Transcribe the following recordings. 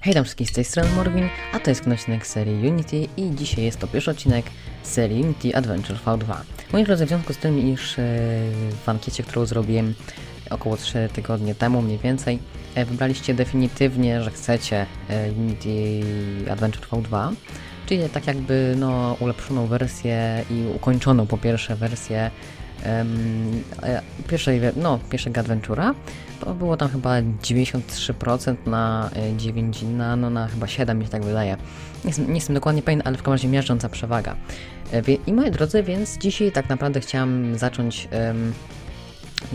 Hej tam wszystkich z tej strony Morwin, a to jest odcinek serii Unity i dzisiaj jest to pierwszy odcinek serii Unity Adventure V2. Moi drodzy, w związku z tym, iż e, w ankiecie, którą zrobiłem około 3 tygodnie temu mniej więcej, e, wybraliście definitywnie, że chcecie e, Unity Adventure V2, czyli tak jakby no, ulepszoną wersję i ukończoną po pierwsze wersję em, e, pierwszej, no, pierwszego Adventure'a, to było tam chyba 93% na e, 9, na, no, na chyba 7 mi się tak wydaje. Nie jestem, nie jestem dokładnie pewien, ale w każdym razie miażdżąca przewaga. E, I moi drodzy, więc dzisiaj tak naprawdę chciałem zacząć em,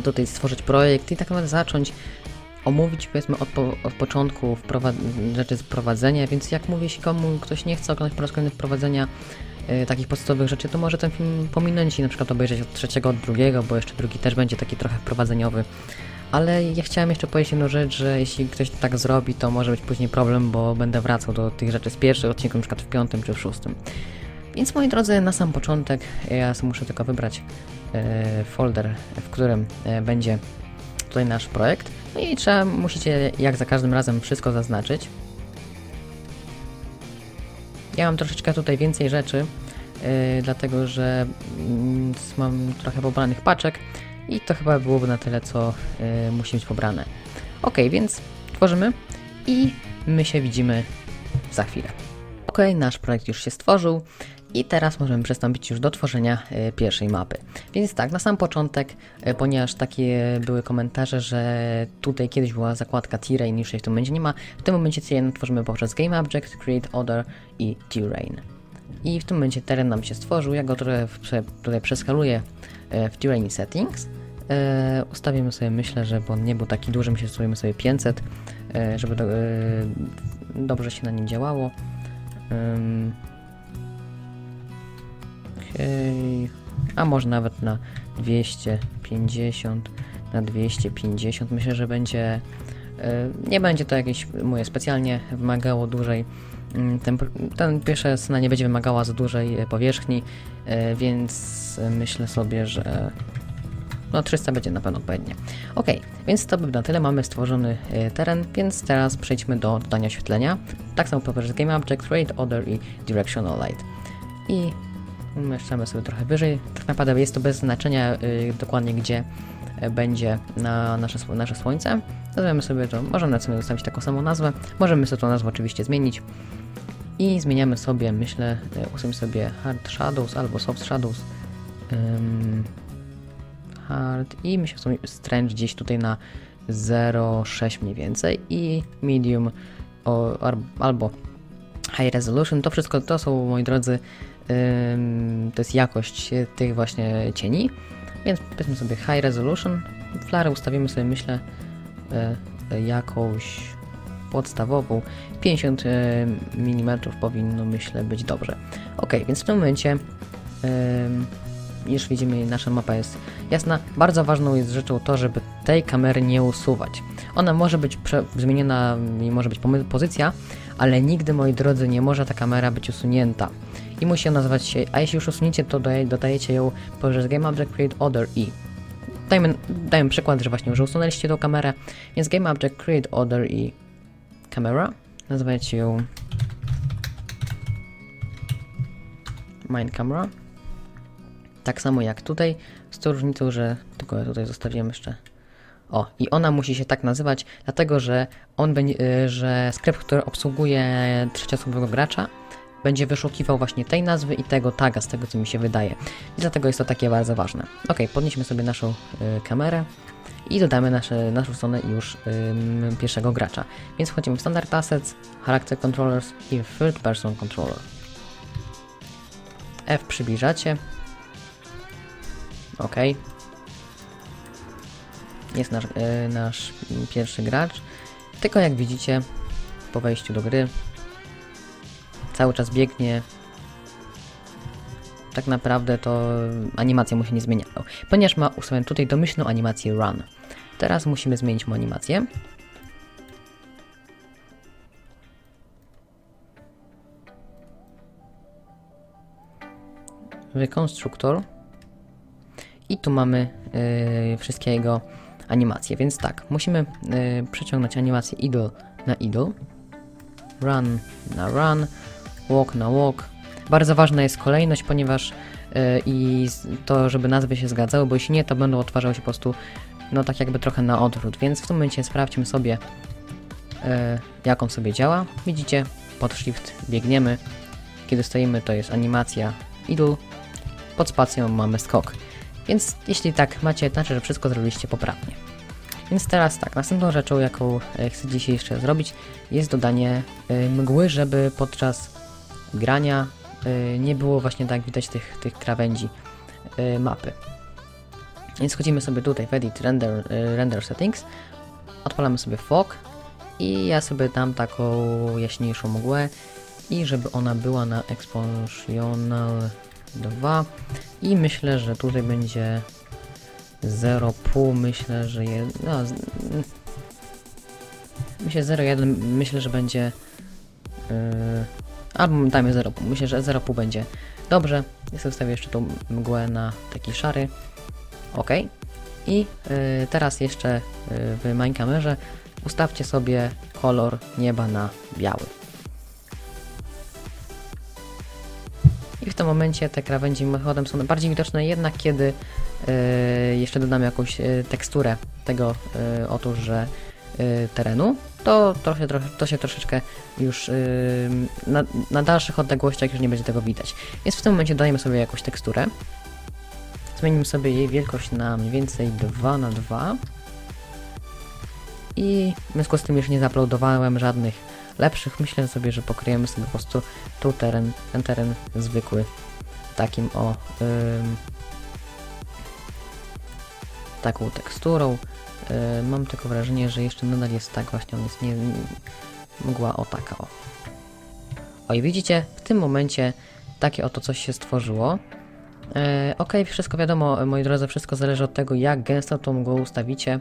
tutaj stworzyć projekt i tak naprawdę zacząć omówić powiedzmy od, po, od początku rzeczy z wprowadzenia, więc jak mówię, jeśli komu ktoś nie chce oglądać po raz kolejny wprowadzenia e, takich podstawowych rzeczy, to może ten film pominąć i na przykład obejrzeć od trzeciego, od drugiego, bo jeszcze drugi też będzie taki trochę wprowadzeniowy. Ale ja chciałem jeszcze powiedzieć jedną rzecz, że jeśli ktoś tak zrobi, to może być później problem, bo będę wracał do tych rzeczy z pierwszych odcinków, na przykład w piątym czy w szóstym. Więc moi drodzy, na sam początek ja muszę tylko wybrać e, folder, w którym e, będzie tutaj nasz projekt. No i trzeba, musicie jak za każdym razem wszystko zaznaczyć. Ja mam troszeczkę tutaj więcej rzeczy, yy, dlatego że mm, mam trochę pobranych paczek i to chyba byłoby na tyle, co yy, musi być pobrane. Ok, więc tworzymy i my się widzimy za chwilę. Ok, nasz projekt już się stworzył i teraz możemy przystąpić już do tworzenia e, pierwszej mapy. Więc tak, na sam początek, e, ponieważ takie były komentarze, że tutaj kiedyś była zakładka Terrain, już jej w tym momencie nie ma, w tym momencie Terrain tworzymy poprzez Game Object, Create Order i Terrain. I w tym momencie teren nam się stworzył, ja go trochę tutaj przeskaluję e, w Terrain Settings. E, ustawimy sobie, myślę, żeby on nie był taki duży, myślę, że ustawimy sobie 500, e, żeby do, dobrze się na nim działało. A może nawet na 250, na 250. Myślę, że będzie. e, Nie będzie to jakieś moje specjalnie wymagało dużej. mm, Ten, ten pierwsza scena nie będzie wymagała za dużej e, powierzchni, e, więc myślę sobie, że no 300 będzie na pewno odpowiednie. Ok, więc to by na tyle. Mamy stworzony teren, więc teraz przejdźmy do dodania oświetlenia. Tak samo poprzez Game Object, Create Order i Directional Light. I umieszczamy sobie trochę wyżej. Tak naprawdę jest to bez znaczenia y, dokładnie gdzie e, będzie na nasze, nasze słońce. Nazwiemy sobie to, możemy sobie zostawić taką samą nazwę. Możemy sobie tą nazwę oczywiście zmienić. I zmieniamy sobie, myślę, e, ustawimy sobie Hard Shadows albo Soft Shadows. Ym, hard i myślę sobie Strange gdzieś tutaj na 0,6 mniej więcej i Medium o, albo High Resolution. To wszystko to są, moi drodzy, to jest jakość e, tych właśnie cieni. Więc powiedzmy sobie High Resolution. Flarę ustawimy sobie, myślę, e, e, jakąś podstawową. 50 mm powinno, myślę, być dobrze. Ok, więc w tym momencie już widzimy, nasza mapa jest jasna. Bardzo ważną jest rzeczą to, żeby tej kamery nie usuwać. Ona może być zmieniona i może być pozycja, ale nigdy, moi drodzy, nie może ta kamera być usunięta. I musi ona nazywać się, a jeśli już usuniecie, to dodaje, dodajecie ją poprzez Game Object Create Order i. Dajmy, dajmy przykład, że właśnie już usunęliście tą kamerę, więc Game Object Create Order i Camera. Nazywajcie ją Mind Camera. Tak samo jak tutaj, z tą różnicą, że tylko ja tutaj zostawiłem jeszcze. O, i ona musi się tak nazywać, dlatego że on będzie, y, że skrypt, który obsługuje trzecioosobowego gracza, będzie wyszukiwał właśnie tej nazwy i tego taga, z tego co mi się wydaje. I dlatego jest to takie bardzo ważne. Ok, podnieśmy sobie naszą y, kamerę i dodamy nasze, naszą stronę już ym, pierwszego gracza. Więc wchodzimy w Standard Assets, Character Controllers i Third Person Controller. F przybliżacie. Ok. Jest nasz, e, nasz pierwszy gracz. Tylko jak widzicie, po wejściu do gry cały czas biegnie. Tak naprawdę to animacja mu się nie zmienia. Ponieważ ma ustawioną tutaj domyślną animację Run. Teraz musimy zmienić mu animację. Rekonstruktor. I tu mamy yy, wszystkie jego animacje, więc tak, musimy yy, przeciągnąć animację idle na idle. run na run, walk na walk. Bardzo ważna jest kolejność, ponieważ yy, i to, żeby nazwy się zgadzały, bo jeśli nie, to będą odtwarzały się po prostu no tak jakby trochę na odwrót, więc w tym momencie sprawdźmy sobie yy, jak on sobie działa. Widzicie, pod shift biegniemy, kiedy stoimy to jest animacja idle, pod spacją mamy skok. Więc jeśli tak macie, to znaczy, że wszystko zrobiliście poprawnie. Więc teraz tak, następną rzeczą, jaką e, chcę dzisiaj jeszcze zrobić, jest dodanie e, mgły, żeby podczas grania e, nie było właśnie tak widać tych, tych krawędzi mapy. Więc chodzimy sobie tutaj w Edit Render, render Settings, odpalamy sobie fog i ja sobie dam taką jaśniejszą mgłę i żeby ona była na Exponential 2 i myślę, że tutaj będzie 0,5 myślę, że je, no, myślę 0,1 myślę, że będzie yy, albo dajmy 0,5 myślę, że 0,5 będzie. Dobrze ja sobie ustawię jeszcze tą mgłę na taki szary. Ok i yy, teraz jeszcze yy, w Minecamperze ustawcie sobie kolor nieba na biały tym momencie te krawędzi metodą są bardziej widoczne jednak kiedy e, jeszcze dodamy jakąś e, teksturę tego e, otóż, że terenu, to, trochę, trochę, to się troszeczkę już na, na dalszych odległościach już nie będzie tego widać. Więc w tym momencie dajemy sobie jakąś teksturę. Zmienimy sobie jej wielkość na mniej więcej 2 na 2 i w związku z tym już nie zauploadowałem żadnych lepszych. Myślę sobie, że pokryjemy sobie po prostu tu teren, ten teren zwykły takim o taką teksturą. Yy, mam tylko wrażenie, że jeszcze nadal jest tak właśnie, on jest nie, mgła o taka o. O i widzicie, w tym momencie takie oto coś się stworzyło. E, ok, wszystko wiadomo, moi drodzy, wszystko zależy od tego, jak gęsto tą mgłę ustawicie.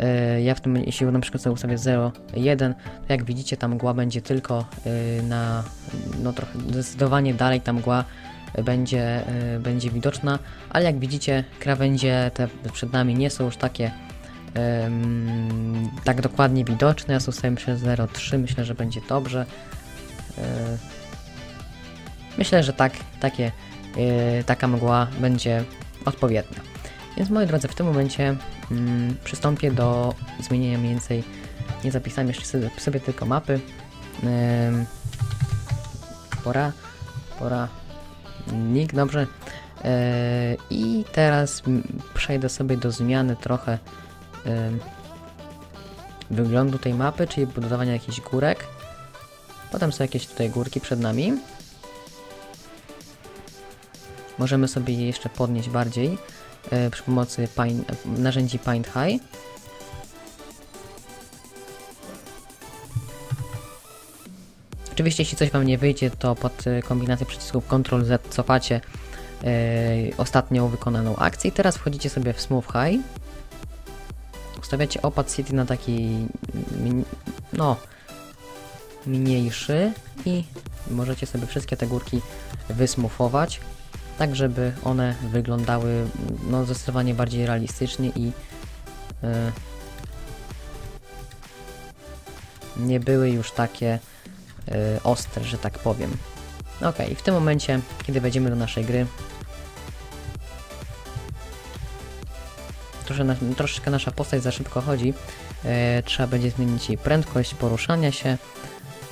E, ja w tym, jeśli na przykład sobie ustawię 0,1, to jak widzicie, ta mgła będzie tylko e, na, no trochę, zdecydowanie dalej ta mgła będzie, e, będzie widoczna, ale jak widzicie, krawędzie te przed nami nie są już takie tak dokładnie widoczne. Ja ustawiam przez 0,3, myślę, że będzie dobrze. Myślę, że tak, takie, taka mgła będzie odpowiednia. Więc moi drodzy, w tym momencie mm, przystąpię do zmienienia mniej więcej, nie zapisałem jeszcze sobie, sobie tylko mapy. Em, pora, pora, nick, dobrze. E, I teraz przejdę sobie do zmiany trochę em, wyglądu tej mapy, czyli budowania jakichś górek. Potem są jakieś tutaj górki przed nami. Możemy sobie je jeszcze podnieść bardziej przy pomocy narzędzi Paint High. Oczywiście, jeśli coś Wam nie wyjdzie, to pod e, kombinację przycisków Ctrl Z cofacie e, ostatnią wykonaną akcję. I teraz wchodzicie sobie w Smooth High. Ustawiacie opad City na taki, no, mniejszy i możecie sobie wszystkie te górki wysmufować, tak żeby one wyglądały no, zdecydowanie bardziej realistycznie i e, nie były już takie e, ostre, że tak powiem. Ok, w tym momencie, kiedy wejdziemy do naszej gry, troszeczkę nasza postać za szybko chodzi. E, trzeba będzie zmienić jej prędkość poruszania się.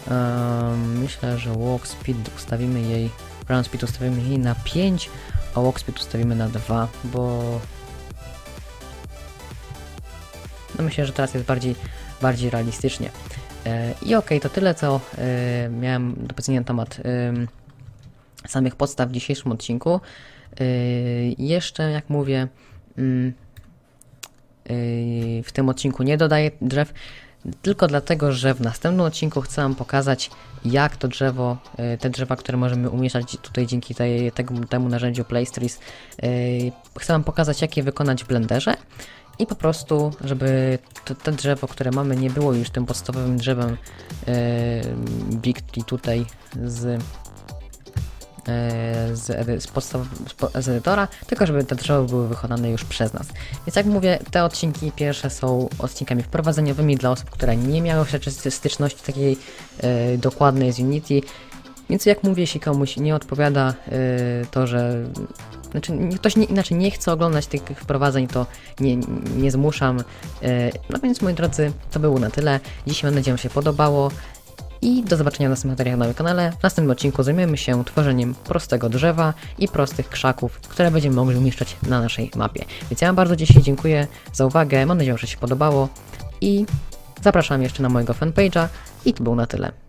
Ehm, myślę, że walk speed ustawimy jej, run speed ustawimy na 5, a walk speed ustawimy na 2, bo no myślę, że teraz jest bardziej, bardziej realistycznie. E, I okej, to tyle, co e, miałem do powiedzenia na temat em, samych podstaw w dzisiejszym odcinku. E, jeszcze, jak mówię, mm, w tym odcinku nie dodaję drzew, tylko dlatego, że w następnym odcinku chcę Wam pokazać, jak to drzewo, yy, te drzewa, które możemy umieszczać tutaj dzięki tej, temu, temu narzędziu Playstrees, yy, chcę Wam pokazać, jak je wykonać w Blenderze i po prostu, żeby to, te drzewo, które mamy, nie było już tym podstawowym drzewem yy, Big Tree tutaj z z, edy- z, podstaw, z, edytora, tylko żeby te drzewa były wykonane już przez nas. Więc jak mówię, te odcinki pierwsze są odcinkami wprowadzeniowymi dla osób, które nie miały jeszcze styczności takiej e, dokładnej z Unity. Więc jak mówię, jeśli komuś nie odpowiada e, to, że znaczy ktoś nie, inaczej nie chce oglądać tych wprowadzeń, to nie, nie zmuszam. E, No więc moi drodzy, to było na tyle. Dzisiaj mam nadzieję, że się podobało. I do zobaczenia w następnych materiałach na moim kanale. W następnym odcinku zajmiemy się tworzeniem prostego drzewa i prostych krzaków, które będziemy mogli umieszczać na naszej mapie. Więc ja Wam bardzo dzisiaj dziękuję za uwagę. Mam nadzieję, że się podobało. I zapraszam jeszcze na mojego fanpage'a. I to było na tyle.